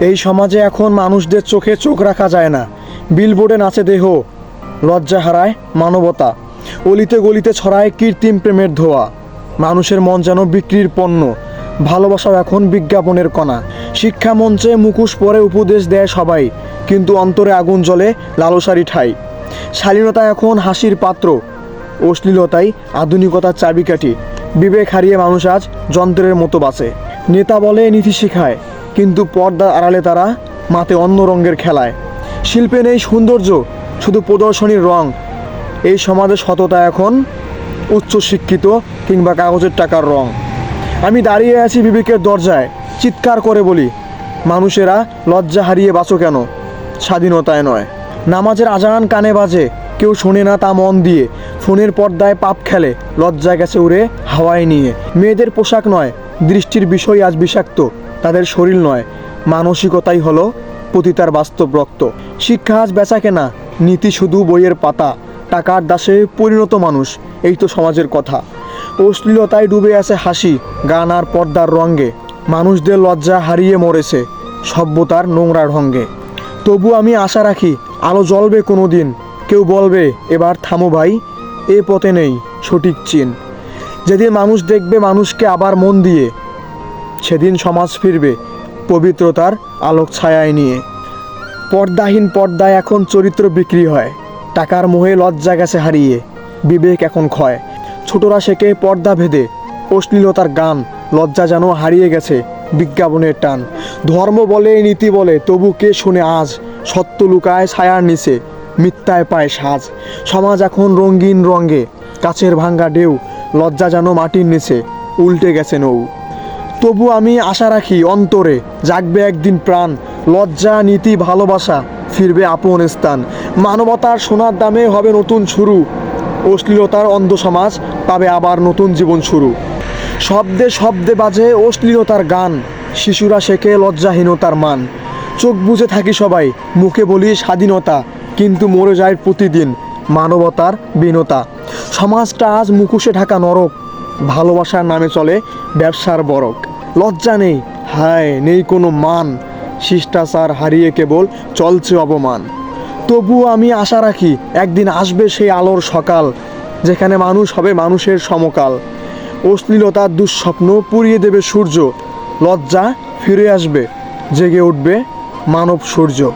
এই সমাজে এখন মানুষদের চোখে চোখ রাখা যায় না। বিলবোর্ডে নাচে দেহ, লজ্জা হারায় মানবতা। অলিতে গলিতে ছড়ায় কৃত্রিম প্রেমের ধোয়া। মানুষের মন যেন বিক্রির পণ্য। ভালোবাসাও এখন বিজ্ঞাপনের কণা। শিক্ষা মঞ্চে মুখোশ পরে উপদেশ দেয় সবাই, কিন্তু অন্তরে আগুন জ্বলে লালসারি ঠাই। শালীনতা এখন হাসির পাত্র। অশ্লীলতাই আধুনিকতার চাবিকাঠি। বিবেক হারিয়ে মানুষ আজ যন্ত্রের মতো বাঁচে। নেতা বলে নীতি শেখায়। কিন্তু পর্দার আড়ালে তারা মাতে অন্য রঙের খেলায়। শিল্পে নেই সৌন্দর্য, শুধু প্রদর্শনীর রং। এই সমাজে সততা এখন উচ্চশিক্ষিত কিংবা কাগজের টাকার রং। আমি দাঁড়িয়ে আছি বিবেকের দরজায়, চিৎকার করে বলি, মানুষেরা লজ্জা হারিয়ে বাঁচো কেন? স্বাধীনতায় নয়। নামাজের আজান কানে বাজে, কেউ শোনে না তা মন দিয়ে। ফোনের পর্দায় পাপ খেলে, লজ্জায় গেছে উড়ে হাওয়ায় নিয়ে। মেয়েদের পোশাক নয়, দৃষ্টির বিষয় আজ বিষাক্ত। তাদের শরীর নয়, মানসিকতাই হলো পতিতার বাস্তব রক্ত। শিক্ষা আজ বেচা কেনা, নীতি শুধু বইয়ের পাতা, টাকার দাসে পরিণত মানুষ, এই তো সমাজের কথা। অশ্লীলতায় ডুবে আছে হাসি, গান আর পর্দার রঙ্গে মানুষদের লজ্জা হারিয়ে মরেছে সভ্যতার নোংরা ঢঙ্গে তবু আমি আশা রাখি, আলো জ্বলবে কোনো দিন কেউ বলবে, এবার থামো ভাই, এ পথে নেই সঠিক চিন। যেদিন মানুষ দেখবে মানুষকে আবার মন দিয়ে সেদিন সমাজ ফিরবে, পবিত্রতার আলোক ছায়ায় নিয়ে। পর্দাহীন পর্দায় এখন চরিত্র বিক্রি হয়। টাকার মোহে লজ্জা গেছে হারিয়ে। বিবেক এখন ক্ষয়। ছোটরা শেখে পর্দা ভেদে। অশ্লীলতার গান, লজ্জা যেন হারিয়ে গেছে বিজ্ঞাপনের টান। ধর্ম বলে, নীতি বলে, তবু কে শুনে আজ? সত্য লুকায় ছায়ার নিচে, মিথ্যায় পায় সাজ। সমাজ এখন রঙিন রঙে। কাছের ভাঙ্গা ঢেউ, লজ্জা যেন মাটির নিচে, উল্টে গেছে নৌ। তবু আমি আশা রাখি, অন্তরে জাগবে একদিন প্রাণ, লজ্জা, নীতি, ভালোবাসা, ফিরবে আপন স্থান। মানবতার সোনার দামে হবে নতুন শুরু, অশ্লীলতার অন্ধ সমাজ পাবে আবার নতুন জীবন শুরু। শব্দে শব্দে বাজে অশ্লীলতার গান, শিশুরা শেখে লজ্জাহীনতার মান। চোখ বুঝে থাকি সবাই, মুখে বলি স্বাধীনতা, কিন্তু মরে যায় প্রতিদিন মানবতার বিনতা। সমাজটা আজ মুখোশে ঢাকা নরক ভালোবাসার নামে চলে ব্যবসার বরক। লজ্জা নেই, হায়, নেই কোনো মান। শিষ্টাচার হারিয়ে কেবল চলছে অপমান। তবুও আমি আশা রাখি, একদিন আসবে সেই আলোর সকাল, যেখানে মানুষ হবে মানুষের সমকাল। অশ্লীলতার দুঃস্বপ্ন পুড়িয়ে দেবে সূর্য। লজ্জা ফিরে আসবে, জেগে উঠবে মানব সূর্য।